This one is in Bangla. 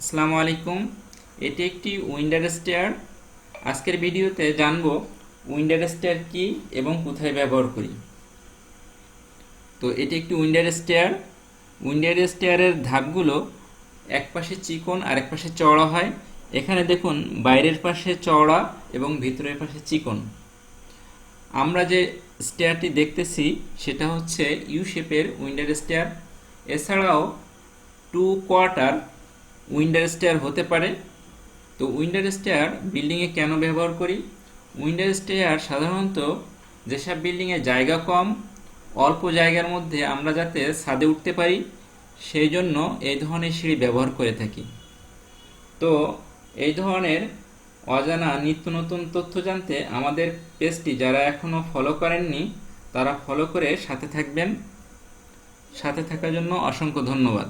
আসসালামু আলাইকুম। এটি একটি উইন্ডার স্টেয়ার। আজকের ভিডিওতে জানব উইন্ডার স্টেয়ার কি এবং কোথায় ব্যবহার করি। তো এটি একটি উইন্ডার স্টেয়ার। উইন্ডার স্টেয়ারের ধাপগুলো এক পাশে চিকন আর এক পাশে চওড়া হয়। এখানে দেখুন, বাইরের পাশে চওড়া এবং ভিতরের পাশে চিকন। আমরা যে স্টেয়ারটি দেখতেছি, সেটা হচ্ছে ইউ শেপের উইন্ডার স্টেয়ার। এছাড়াও টু কোয়ার্টার উইন্ডার স্টেয়ার হতে পারে। তো উইন্ডার স্টেয়ার বিল্ডিংয়ে কেন ব্যবহার করি? উইন্ডার স্টেয়ার সাধারণত যেসব বিল্ডিংয়ে জায়গা কম, অল্প জায়গার মধ্যে আমরা যাতে ছাদে উঠতে পারি, সেই জন্য এই ধরনের সিঁড়ি ব্যবহার করে থাকি। তো এই ধরনের অজানা নিত্য নতুন তথ্য জানতে আমাদের পেজটি যারা এখনও ফলো করেননি, তারা ফলো করে সাথে থাকবেন। সাথে থাকার জন্য অসংখ্য ধন্যবাদ।